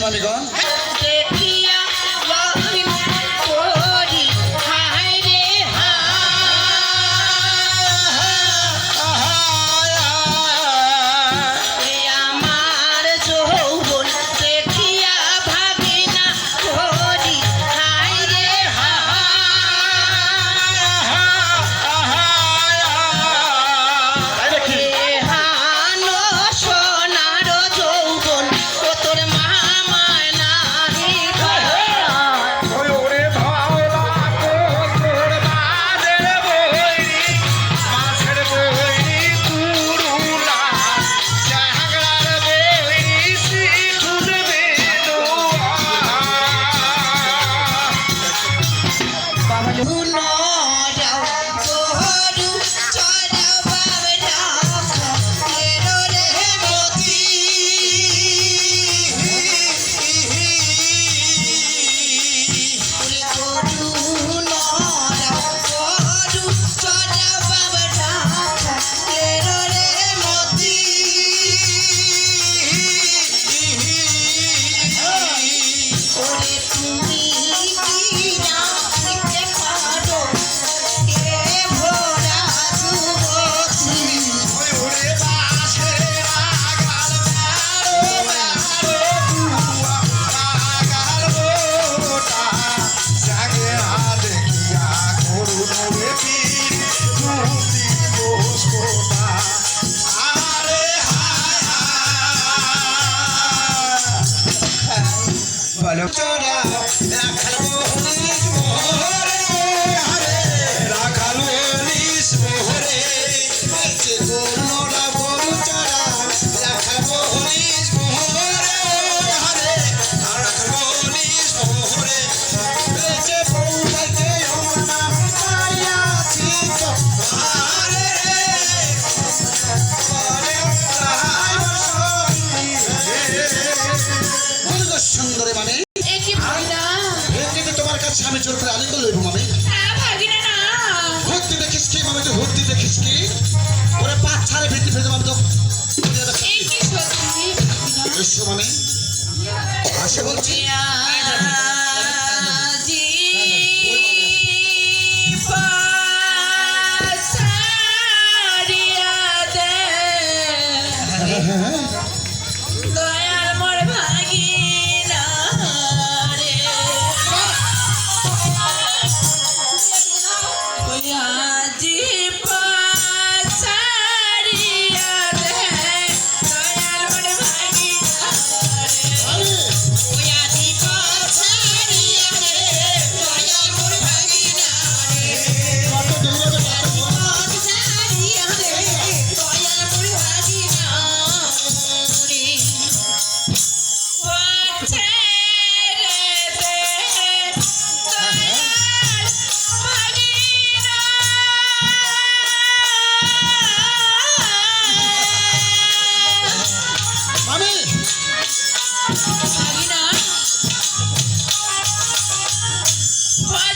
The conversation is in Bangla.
মালিকগণ। who knows চলো আমি জোর করে আনন্দ লইব ভর্তি দেখিস কি আমি ভর্তি দেখিস কি? ওরে পাঁচ ছাড়ে ভিত্তি মানে আসে বলছি। What?